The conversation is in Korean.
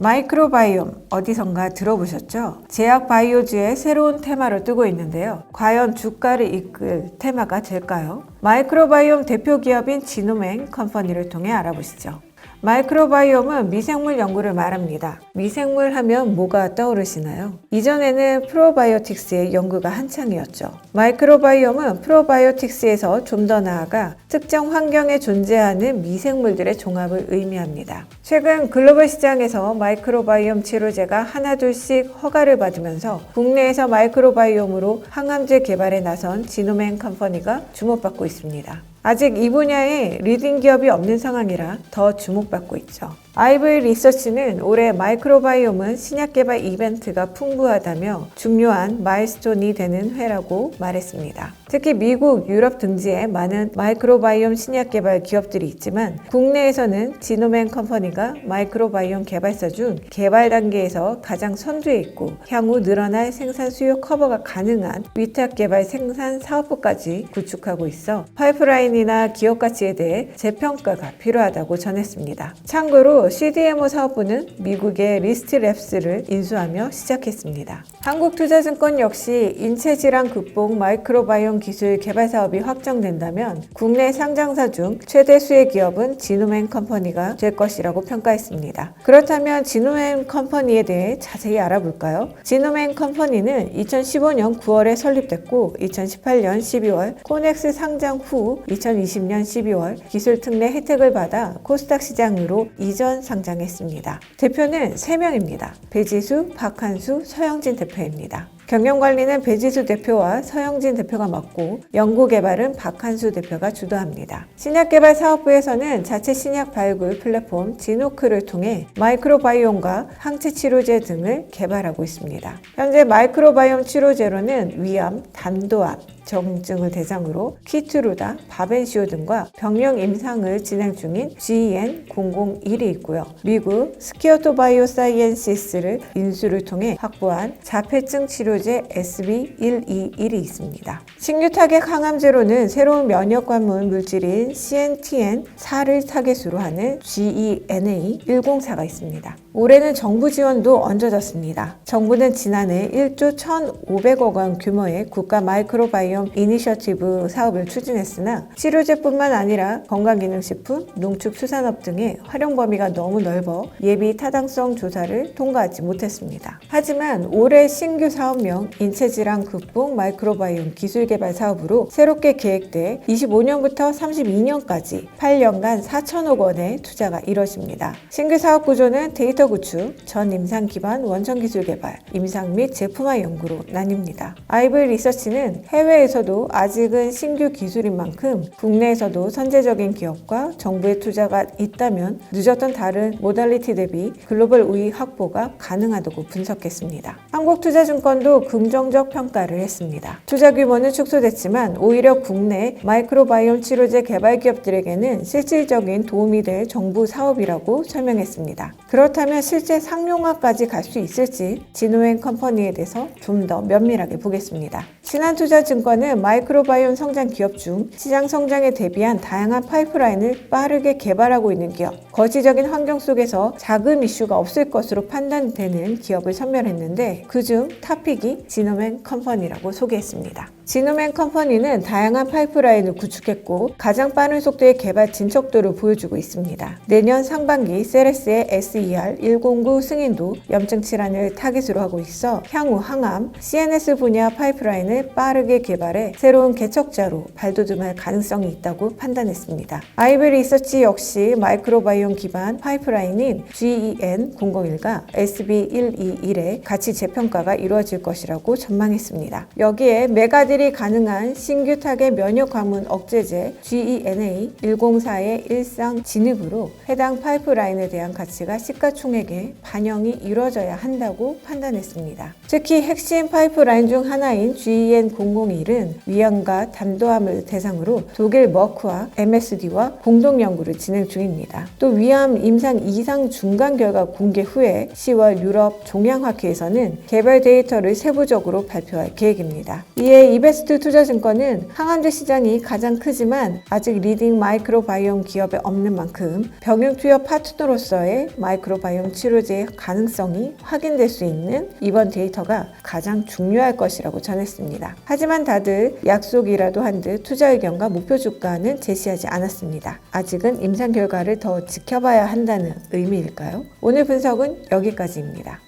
마이크로바이옴 어디선가 들어보셨죠? 제약 바이오주의 새로운 테마로 뜨고 있는데요. 과연 주가를 이끌 테마가 될까요? 마이크로바이옴 대표 기업인 지노맹 컴퍼니를 통해 알아보시죠. 마이크로바이옴은 미생물 연구를 말합니다. 미생물 하면 뭐가 떠오르시나요? 이전에는 프로바이오틱스의 연구가 한창이었죠. 마이크로바이옴은 프로바이오틱스에서 좀 더 나아가 특정 환경에 존재하는 미생물들의 종합을 의미합니다. 최근 글로벌 시장에서 마이크로바이옴 치료제가 하나둘씩 허가를 받으면서 국내에서 마이크로바이옴으로 항암제 개발에 나선 지노맨 컴퍼니가 주목받고 있습니다. 아직 이 분야에 리딩 기업이 없는 상황이라 더 주목받고 있죠. 아이브이 리서치는 올해 마이크로바이옴은 신약 개발 이벤트가 풍부하다며 중요한 마일스톤이 되는 해라고 말했습니다. 특히 미국, 유럽 등지에 많은 마이크로바이옴 신약 개발 기업들이 있지만 국내에서는 지노맨 컴퍼니가 마이크로바이옴 개발사 중 개발 단계에서 가장 선두에 있고 향후 늘어날 생산 수요 커버가 가능한 위탁 개발 생산 사업부까지 구축하고 있어 파이프라인이나 기업 가치에 대해 재평가가 필요하다고 전했습니다. 참고로 CDMO 사업부는 미국의 리스트랩스를 인수하며 시작했습니다. 한국투자증권 역시 인체질환 극복 마이크로바이옴 기술 개발 사업이 확정된다면 국내 상장사 중 최대 수의 기업은 지노맨 컴퍼니가 될 것이라고 평가했습니다. 그렇다면 지노맨 컴퍼니에 대해 자세히 알아볼까요? 지노맨 컴퍼니는 2015년 9월에 설립됐고 2018년 12월 코넥스 상장 후 2020년 12월 기술 특례 혜택을 받아 코스닥 시장으로 이전 상장했습니다. 대표는 3명입니다. 배지수, 박한수, 서영진 대표입니다. 경영관리는 배지수 대표와 서영진 대표가 맡고 연구개발은 박한수 대표가 주도합니다. 신약개발 사업부에서는 자체 신약 발굴 플랫폼 지노크를 통해 마이크로바이옴과 항체 치료제 등을 개발하고 있습니다. 현재 마이크로바이옴 치료제로는 위암, 단도암, 정증을 대상으로 키트루다, 바벤시오 등과 병력 임상을 진행 중인 GEN001이 있고요. 미국 스키어토 바이오 사이엔시스를 인수를 통해 확보한 자폐증 치료제 SB121이 있습니다. 신규 타겟 항암제로는 새로운 면역 관문 물질인 CNTN4를 타겟으로 하는 E GENA104가 있습니다. 올해는 정부 지원도 얹어졌습니다. 정부는 지난해 1조 1,500억 원 규모의 국가 마이크로바이옴 이니셔티브 사업을 추진했으나 치료제뿐만 아니라 건강기능식품, 농축수산업 등의 활용 범위가 너무 넓어 예비 타당성 조사를 통과하지 못했습니다. 하지만 올해 신규 사업명 인체질환 극복 마이크로바이옴 기술개발 사업으로 새롭게 계획돼 25년부터 32년까지 8년간 4천억 원의 투자가 이뤄집니다. 신규 사업 구조는 데이터 구축, 전 임상 기반 원천 기술 개발, 임상 및 제품화 연구로 나뉩니다. 아이브 리서치는 해외에서 도 아직은 신규 기술인 만큼 국내에서도 선제적인 기업과 정부의 투자가 있다면 늦었던 다른 모달리티 대비 글로벌 우위 확보가 가능하다고 분석했습니다. 한국투자증권도 긍정적 평가를 했습니다. 투자 규모는 축소됐지만 오히려 국내 마이크로바이옴 치료제 개발 기업들에게는 실질적인 도움이 될 정부 사업이라고 설명했습니다. 그렇다면 실제 상용화까지 갈 수 있을지 진호행 컴퍼니에 대해서 좀 더 면밀하게 보겠습니다. 신한투자증권은 마이크로바이옴 성장 기업 중 시장 성장에 대비한 다양한 파이프라인을 빠르게 개발하고 있는 기업, 거시적인 환경 속에서 자금 이슈가 없을 것으로 판단되는 기업을 선별했는데 그중 탑픽이 지노맨 컴퍼니라고 소개했습니다. 지노맨 컴퍼니는 다양한 파이프라인을 구축했고 가장 빠른 속도의 개발 진척도를 보여주고 있습니다. 내년 상반기 세레스의 SER109 승인도 염증 질환을 타깃으로 하고 있어 향후 항암, CNS 분야 파이프라인을 빠르게 개발해 새로운 개척자로 발돋움할 가능성이 있다고 판단했습니다. 아이브 리서치 역시 마이크로바이옴 기반 파이프라인인 E GEN001과 SB121의 가치 재평가가 이루어질 것이라고 전망했습니다. 여기에 메가 딜이 가능한 신규 타겟 면역 관문 억제제 E GENA104의 일상 진입으로 해당 파이프라인에 대한 가치가 시가총액에 반영이 이루어져야 한다고 판단했습니다. 특히 핵심 파이프라인 중 하나인 GEN001은 위암과 단도암을 대상으로 독일 머크와 MSD와 공동 연구를 진행 중입니다. 또 위암 임상 이상 중간 결과 공개 후에 10월 유럽 종양학회에서는 개발 데이터를 세부적으로 발표할 계획입니다. 이에 인베스트 투자증권은 항암제 시장이 가장 크지만 아직 리딩 마이크로바이옴 기업에 없는 만큼 병용 투여 파트너로서의 마이크로바이옴 치료제의 가능성이 확인될 수 있는 이번 데이터가 가장 중요할 것이라고 전했습니다. 하지만 다들 약속이라도 한 듯 투자 의견과 목표 주가는 제시하지 않았습니다. 아직은 임상 결과를 더 지켜봐야 한다는 의미일까요? 오늘 분석은 여기까지입니다.